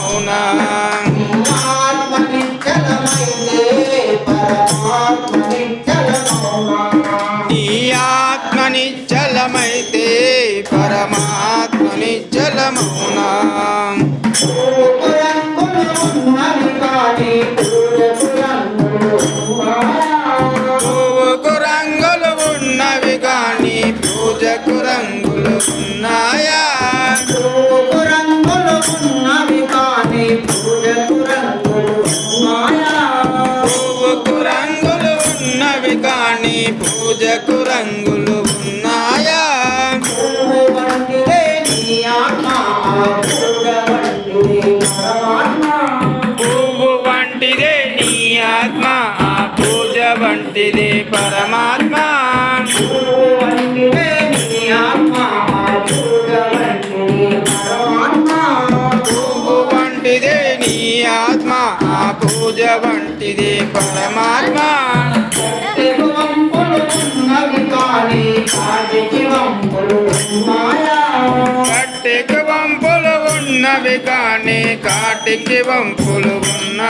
అవునా? నీ ఆత్మ పరమాత్మ ఉన్నవి కానీ పువ్వుకు రంగులు ఉన్నవి కానీ పూజకు రంగులు ఉన్నాయా? వంటిదే పరమాత్మ పువ్వు వంటిదే నీ ఆత్మ, పూజ వంటిదే ఆ పూజ పరమాత్మ వంపులు ఉన్నవి కానీ కాటికి వంపులు ఉన్నాయా? కట్టెకు వంపులు ఉన్నవి కానీ కాటికి వంపులు ఉన్నాయా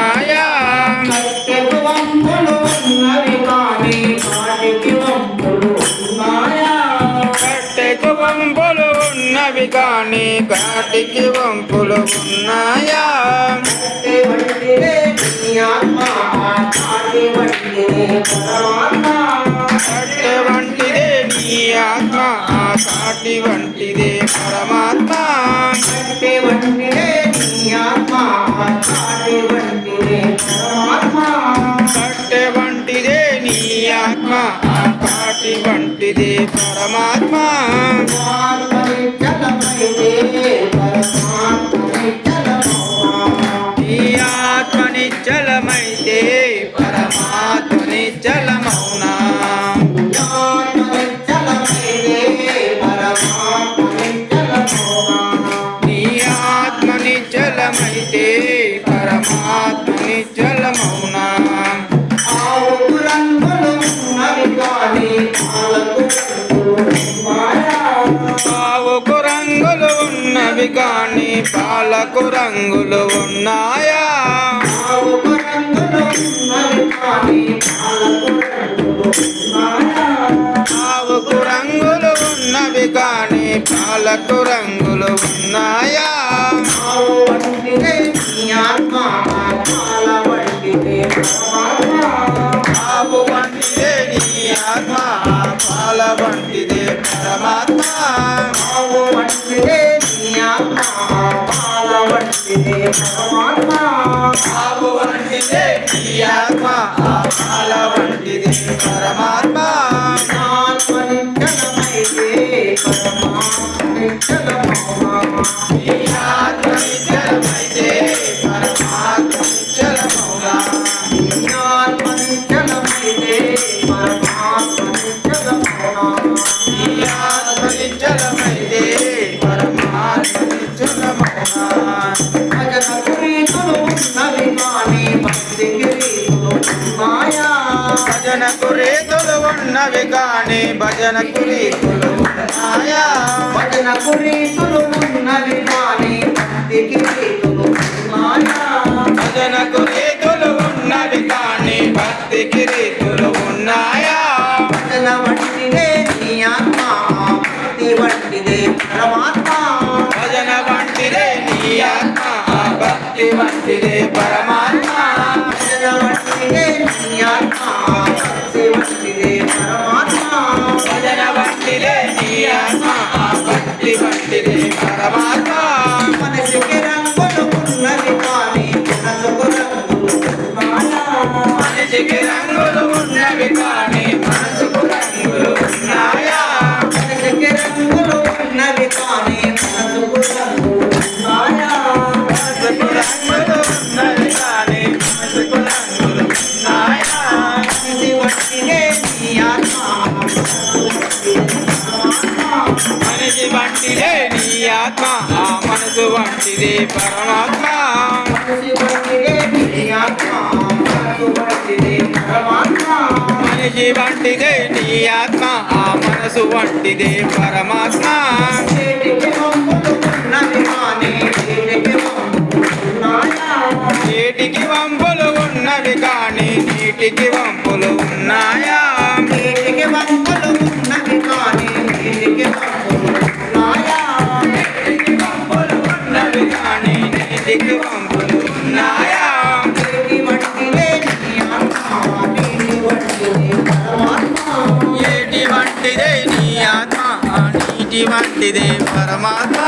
కానీ కాటికి వంపులు ఉన్నాయా చెట్టు వంటిదే నీ ఆత్మ, కాటి వంటిదే పరమాత్మ. కట్టె వంటిదే నీ ఆత్మ ఆ కాటి వంటిదే పరమాత్మ చెట్టు వంటిదే నీ ఆత్మ, కాటి వంటిదే పరమాత్మ. కట్టె వంటిదే నీ ఆత్మ ఆ కాటి వంటిదే పరమాత్మ నిశ్చలమైతే పరమాత్మ ఆవుకు రంగులు ఉన్నవి కానీ ఆవుకు రంగులు ఉన్నవి కానీ పాలకు రంగులు ఉన్నాయా ఆవుకు రంగులు ఉన్నవి కానీ పాలకు రంగులు ఉన్నాయా? ఆవుకు రంగులు ఉన్నవి కానీ పాలకు రంగులు ఉన్నాయా వంటిదే కానీ భక్తికి రీతులు ఉన్నాయా? భజనకు రీతులు ఉన్నవి కానీ భజనకు రీతులు ఉన్నాయా భజనకు రీతులు ఉన్నవి కానీ భక్తికి రీతులు ఉన్నాయా? భజనకు రీతులు ఉన్నవి కానీ భక్తికి రీతులు ఉన్నాయా భజన వంటిదే నీ ఆత్మ భక్తి వంటిదే పరమాత్మ భజన వంటిదే నీ ఆత్మ భక్తి వంటిదే పరమాత్మ నీ ఆ మనసు వంటిదే పరమాత్మ. మనిషి వంటిదే నీ ఆత్మ మనసు వంటిదే పరమాత్మ మనిషి వంటిదే నీ ఆత్మ ఆ మనసు వంటిదే పరమాత్మ. నీటికి వంపులు ఉన్నవి వంపులు ఉన్నవి కానీ నీటికి వంపులు ఉన్నాయా? నీటి వంటిదే పరమాత్మ.